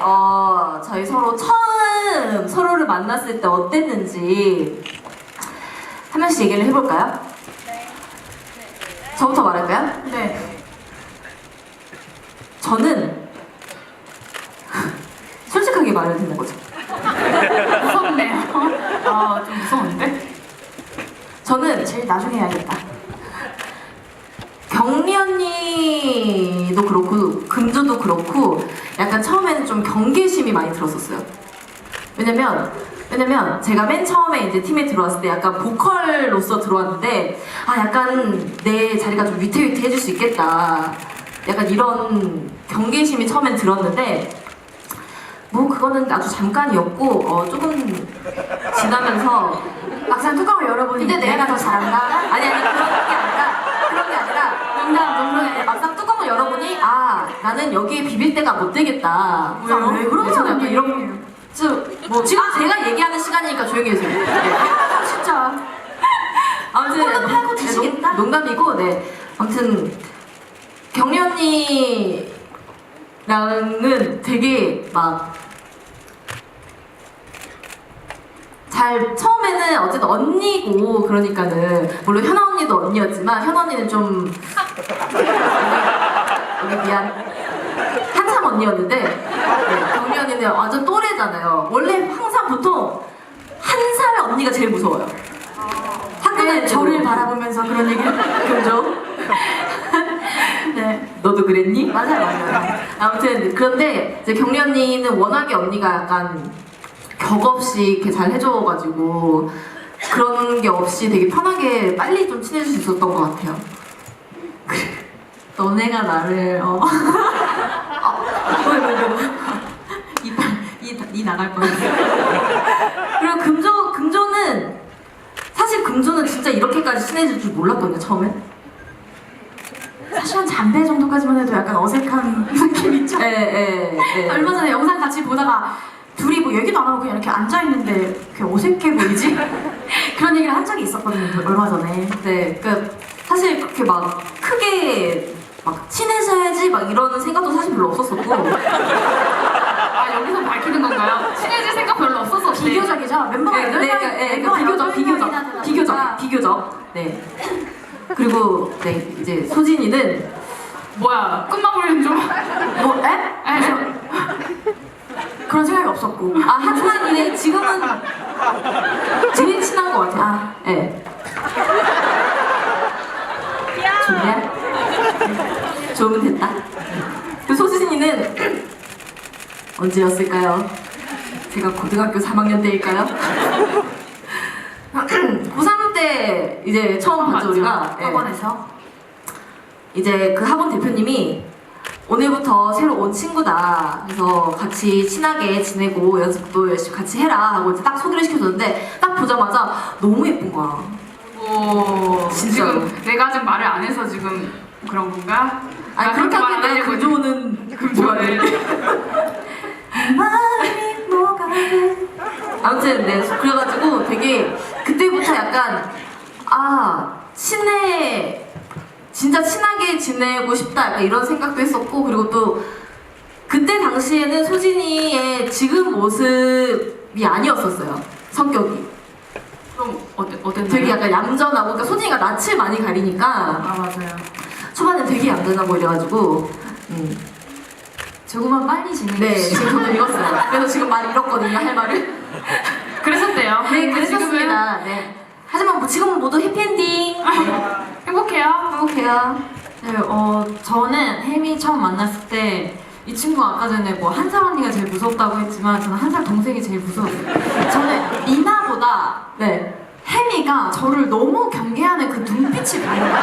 어, 저희 서로 처음 서로를 만났을 때 어땠는지 한 명씩 얘기를 해볼까요? 저부터 말할까요? 네. 저는 솔직하게 말해도 되는 거죠. 무섭네요. 아, 좀 무서운데? 저는 제일 나중에 해야겠다. 경리 언니도 그렇고 금조도 그렇고 약간 처음에는 좀 경계심이 많이 들었었어요. 왜냐면 왜냐면 제가 맨 처음에 이제 팀에 들어왔을 때 약간 보컬로서 들어왔는데 아 약간 내 자리가 좀 위태위태해질 수 있겠다. 약간 이런 경계심이 처음엔 들었는데 뭐 그거는 아주 잠깐이었고 어, 조금 지나면서 막상 뚜껑을 열어보니 근데 내가 더 잘한다. 아니 아니 그런 게 농담, 농담. 막상 뚜껑을 열어보니 아 나는 여기에 비빌 때가 못 되겠다. 왜요? 왜 저는 약간? 이런 뭐 지금 제가 얘기하는 시간이니까 조용히 해주세요. 네. 아, 진짜. 아무튼 콜라 팔고 네, 드시겠다? 농- 농담이고 네 아무튼 경리 언니랑은 되게 막 잘 처음에는 어쨌든 언니고 그러니까는 물론 현아 언니도 언니였지만 현아 언니는 좀 여기 미안 한참 언니였는데 네, 경리 언니는 완전 또래잖아요 원래 항상 보통 한 살 언니가 제일 무서워요 학교 다닐 네, 때도 저를 바라보면서 그런 얘기를. 그죠? 네. 너도 그랬니? 맞아요, 맞아요. 아무튼 그런데 이제 경리 언니는 워낙에 언니가 약간 격 없이 이렇게 잘 해줘가지고 그런 게 없이 되게 편하게 빨리 좀 친해질 수 있었던 것 같아요. 너네가 나를 어. 아, 왜, 왜, 왜. 이, 이, 이 나갈 뻔했어. 그리고 금조, 금조는 사실 금조는 진짜 이렇게까지 친해질 줄 몰랐거든요, 처음엔. 사실 한 잠배 정도까지만 해도 약간 어색한 느낌 있죠? 예, 예, 예. 얼마 전에 영상 같이 보다가 둘이 뭐 얘기도 안 하고 그냥 이렇게 앉아 있는데 이렇게 어색해 보이지? 그런 얘기를 한 적이 있었거든요, 얼마 전에. 네, 그 사실 그렇게 막 크게 막 친해져야지 막 이런 생각도 사실 별로 없었었고 아 여기서 밝히는 건가요? 친해질 생각 별로 없었어. 비교적이죠? 멤버가 네, 여덟 네, 명, 네, 네, 비교적, 비교적, 비교적, 비교적. 네. 그리고 네 이제 소진이는 뭐야 끝마무리는 좀. 뭐, 에? 에? 그런 생각이 없었고. 아 하지만 지금은 제일 친한 것 같아요. 아, 네. 좋냐? 좋으면 됐다. 그 소진이는 언제였을까요? 제가 고등학교 3학년 때일까요? 고3 때 이제 처음 봤죠 우리가 예. 학원에서. 이제 그 학원 대표님이 오늘부터 새로 온 친구다. 그래서 같이 친하게 지내고 연습도 열심히 같이 해라 하고 이제 딱 소개를 시켜줬는데 딱 보자마자 너무 예쁜 거야. 오. 진짜로. 지금 내가 아직 말을 안 해서 지금 그런 건가? 아니 나 그렇게 말안 하면 하려고 금조는 금조네. 마음이 뭐가 돼? 아무튼 네 그래가지고 되게 그때부터 약간 아 친해 진짜 친하게 지내고 싶다 약간 이런 생각도 했었고 그리고 또 그때 당시에는 소진이의 지금 모습이 아니었었어요 성격이 그럼 어때 어땠나요? 되게 약간 얌전하고 그러니까 소진이가 낯을 많이 가리니까 아 맞아요. 초반에 되게 얌전하고 이래가지고 음. 조금만 빨리 진행해 네. 지금 저도 읽었어요 그래서 지금 말 잃었거든요 할 말을 그랬었대요. 네 그랬었습니다 네 하지만 뭐 지금은 모두 해피엔딩 행복해요. 행복해요 네, 어, 저는 혜미 처음 만났을 때 이 친구가 아까 전에 뭐 한살 언니가 제일 무섭다고 했지만 저는 한살 동생이 제일 무서웠어요. 저는 미나보다 네 혜미가 저를 너무 경계하는 그 눈빛이 보여요.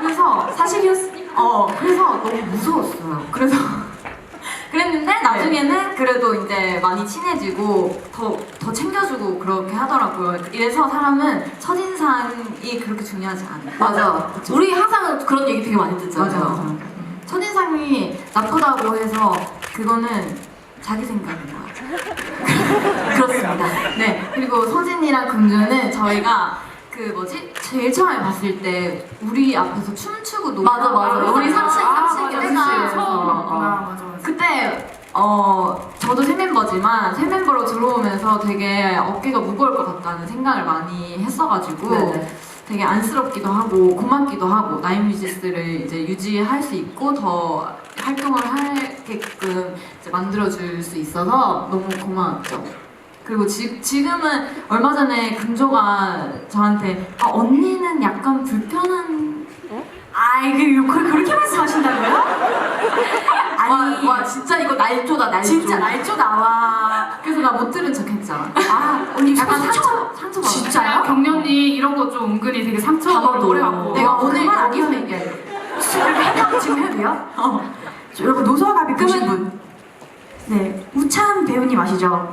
그래서 사실이었으니까 어 그래서 너무 무서웠어요. 그래서 그랬는데 나중에는 그래도 이제 많이 친해지고 더 더 챙겨주고 그렇게 하더라고요. 이래서 사람은 첫인상이 그렇게 중요하지 않아요. 맞아 우리 항상 그런 얘기 되게 많이 듣잖아요 맞아. 첫인상이 나쁘다고 해서 그거는 자기 생각인 것 같아요. 그렇습니다 네, 그리고 서진이랑 금주는 저희가 그 뭐지? 제일 처음에 봤을 때 우리 앞에서 춤추고 노래 맞아, 맞아. 우리 삼층, 아, 삼층. 봤구나. 맞아 맞아. 그때 어, 저도 새 멤버지만 새 멤버로 들어오면서 되게 어깨가 무거울 것 같다는 생각을 많이 했어가지고 네네. 되게 안쓰럽기도 하고 고맙기도 하고 나인뮤지스를 이제 유지할 수 있고 더 활동을 하게끔 이제 만들어줄 수 있어서 너무 고마웠죠. 그리고 지, 지금은 얼마 전에 금조가 저한테 아, 언니는 약간 불편한 아이 그 욕을 그렇게 말씀하신다고요? 아니 와, 와 진짜 이거 날조다 날조. 진짜 날조 나와. 그래서 나 못 들은 척 했잖아. 아 언니 약간 상처 상처 상처 받았어. 진짜요? 경련이 이런 거 좀 은근히 되게 상처가 가봐도. 오래 갖고 내가 어, 오늘 그만 여기서. 이렇게 해도 지금 해도 돼요? 어. 저 여러분 노서갑이 보신 분. 네 우찬 배우님 아시죠?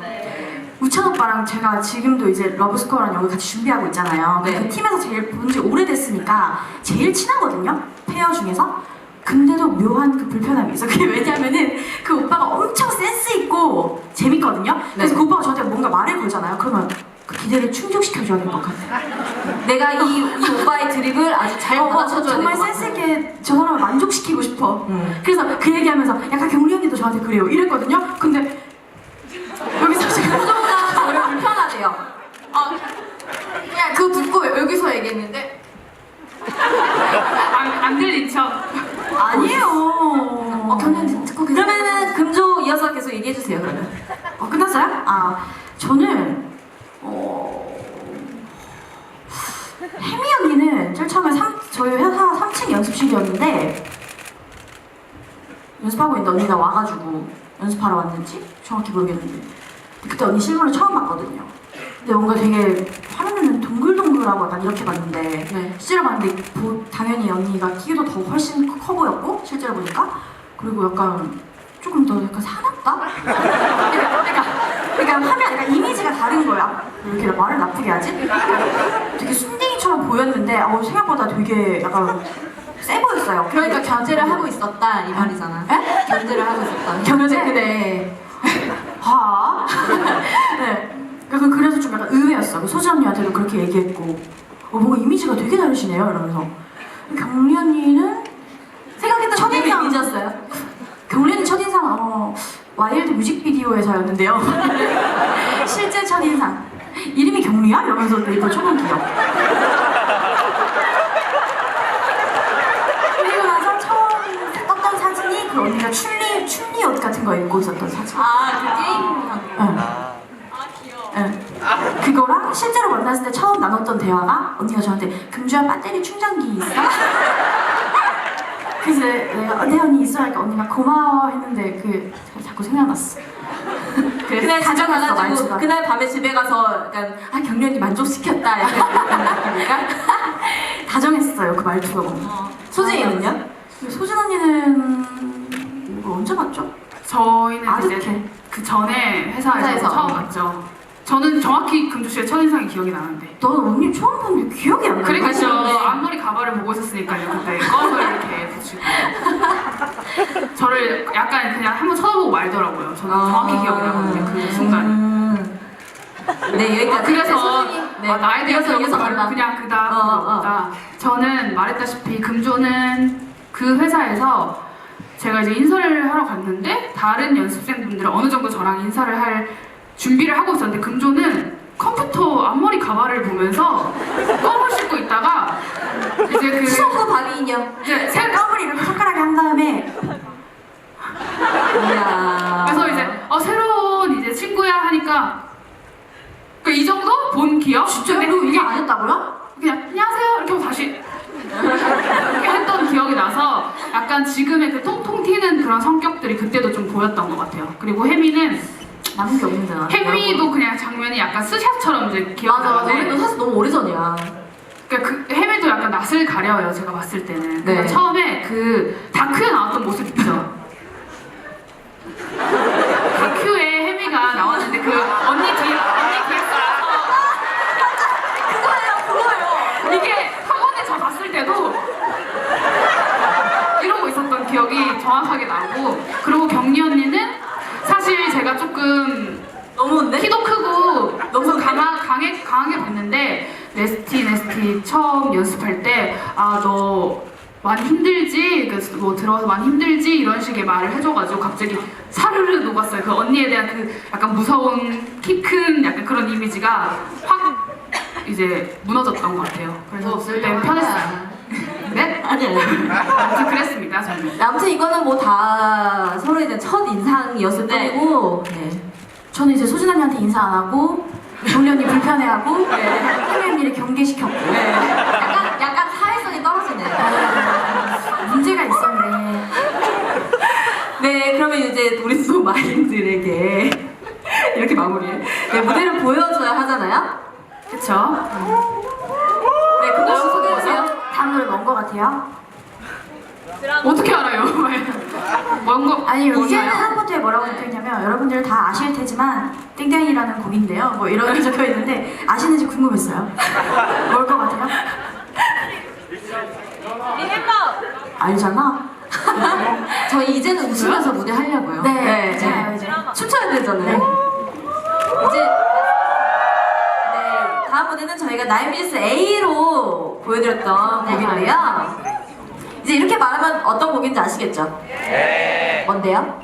우찬 오빠랑 제가 지금도 이제 러브스코어랑 여기 같이 준비하고 있잖아요. 네. 그 팀에서 제일 본 지 오래됐으니까 제일 친하거든요. 페어 중에서. 근데도 묘한 그 불편함이 있어. 그게 왜냐면은 그 오빠가 엄청 센스 있고 재밌거든요. 그래서 네. 그 오빠가 저한테 뭔가 말을 걸잖아요. 그러면 그 기대를 충족시켜줘야 될 것 같아. 내가 이, 이 오빠의 드립을 아주 잘 어, 받아쳐줘야 정말 될것 센스. 있게 저 사람을 만족시키고 싶어. 음. 그래서 그 얘기하면서 약간 경리 언니도 저한테 그래요. 이랬거든요. 근데 여기서 지금 표정가 저를 불편하대요. 아, 그냥 그거 듣고 여기서 얘기했는데 안, 안척 아니에요. 어, 경련 듣고 계세요? 그러면은 금조 이어서 계속 얘기해 주세요. 그러면. 어, 끝났어요? 아 저는 어 혜미 언니는 제일 처음에 삼, 저희 회사 3층 연습실이었는데 연습하고 있는데 언니가 와가지고 연습하러 왔는지 정확히 모르겠는데 그때 언니 실물을 처음 봤거든요. 근데 뭔가 되게 화면에는 동글동글하고 약간 이렇게 봤는데 네. 실제로 봤는데 보- 당연히 언니가 키도 더 훨씬 커 보였고 실제로 보니까 그리고 약간 조금 더 약간 사납다? 그러니까, 그러니까, 그러니까 화면, 그러니까 이미지가 다른 거야. 왜 이렇게 말을 나쁘게 하지? 되게 순딩이처럼 보였는데 어, 생각보다 되게 약간 세 보였어요. 그러니까 견제를 하고 있었다 이 말이잖아. 에? 견제를 하고 있었다. 견제 그래. 하. 네. 약간 그래서 좀 약간 의외였어. 소지 언니한테도 그렇게 얘기했고, 어, 뭔가 이미지가 되게 다르시네요. 이러면서 경리 언니는 생각했던 첫인상. 잊었어요. 경리 언니 첫인상 어, 와일드 뮤직비디오에서였는데요. 실제 첫인상 이름이 경리야? 이러면서 또 초본 기억. 그리고 나서 처음 떴던 사진이 그 언니가 춘리 춘리 옷 같은 거 입고 있었던 사진. 아 그 게임 응. 아. 그거랑 실제로 만났을 때 처음 나눴던 대화가 언니가 저한테 금주야 배터리 충전기 있어? 그래서 내가 어, 네 언니 있어 하니까 언니가 고마워 했는데 그 자꾸 생각났어. 그래서 그날 다정했어, 가가지고 말투가. 그날 밤에 집에 가서 약간 아 경련이 만족시켰다 약간 그런 느낌인가? 다정했어요 그 말투가 뭔가. 소진이는요? 소진 언니는 이거 언제 봤죠? 저희는 아득해. 이제 그 전에 회사에서, 회사에서. 처음 봤죠 저는 정확히 금주 씨의 첫인상이 기억이 나는데 넌 언니 처음 본게 기억이 안 나. 그러니까 저 네. 앞머리 가발을 보고 있었으니까요 그때 껌을 이렇게 붙이고 저를 약간 그냥 한번 쳐다보고 말더라고요 저는 정확히 기억이 나거든요 그 순간 음. 네 여기까지. 그래서 소진이. 네. 아, 나에 대해서 여기서 간다. 그냥 그다음 어, 어. 없다. 저는 말했다시피 금조는 그 회사에서 제가 이제 인사를 하러 갔는데 다른 연습생분들은 어느 정도 저랑 인사를 할 준비를 하고 있었는데 금조는 컴퓨터 앞머리 가발을 보면서 껌을 씻고 있다가 이제 그 수성구 바비 인형. 이제 새 껌을 이렇게 손가락에 한 다음에 이야. 그래서 이제 어 새로운 이제 친구야 하니까 그 이 정도 본 기억? 진짜 근데 너 이게 이게 안 했다고요? 그냥 안녕하세요 이렇게 하고 다시 이렇게 했던 기억이 나서 약간 지금의 그 통통 튀는 그런 성격들이 그때도 좀 보였던 것 같아요. 그리고 혜미는 남은 게 없는데 나. 혜미도 그냥 장면이 약간 스샷처럼 이제 맞아 맞아. 우리도 기억나는데 사실 너무 오래전이야. 그러니까 그 혜미도 약간 낯을 가려요 제가 봤을 때는. 네. 그러니까 처음에 그 다큐에 나왔던 모습 있죠. 다큐에 혜미가 나왔는데 그 언니 뒤에 언니 뒤에 그거예요 그거예요. 이게 학원에 저 갔을 때도 이러고 있었던 기억이 정확하게 나고 그리고 경리 언니는 사실 제가 조금 너무인데? 키도 크고 너무 강하, 강해, 강하게 봤는데 네스티 네스티 처음 연습할 때 아 너 많이 힘들지, 그뭐 들어와서 많이 힘들지 이런 식의 말을 해줘가지고 갑자기 사르르 녹았어요. 그 언니에 대한 그 약간 무서운 키 큰 약간 그런 이미지가 확 이제 무너졌던 것 같아요. 그래서 그때 편했어요. 네? 아니 아니. 아무튼 그랬습니다. 저는. 아무튼 이거는 뭐 다 서로 이제 첫 인상이었을 네. 뿐이고 네. 저는 이제 소진 언니한테 인사 안 하고 동료 언니 불편해하고 혜미 언니를 경계시켰고 약간 약간 사회성이 떨어지네. 문제가 있었네. 네, 그러면 이제 우리 또 마인들에게 이렇게 마무리해. 네, 무대를 보여줘야 하잖아요. 그쵸? 네, 그거 소개해주세요. 다음 노래 뭔 거 같아요? 어떻게 알아요? 뭔가 아니 이제는? 한번에 뭐라고 적혀있냐면 여러분들 다 아실 테지만 땡땡이라는 곡인데요 뭐 이런 게 적혀있는데 아시는지 궁금했어요 뭘 것 같아요? 알잖아? 저희 이제는 웃으면서 무대 하려고요. 네, 네, 자 네. 이제 춤춰야 되잖아요. 네. 이제 네, 다음 무대는 저희가 나인뮤지스 A로 보여드렸던 곡인데요. 이제 이렇게 말하면 어떤 곡인지 아시겠죠? 네. 뭔데요?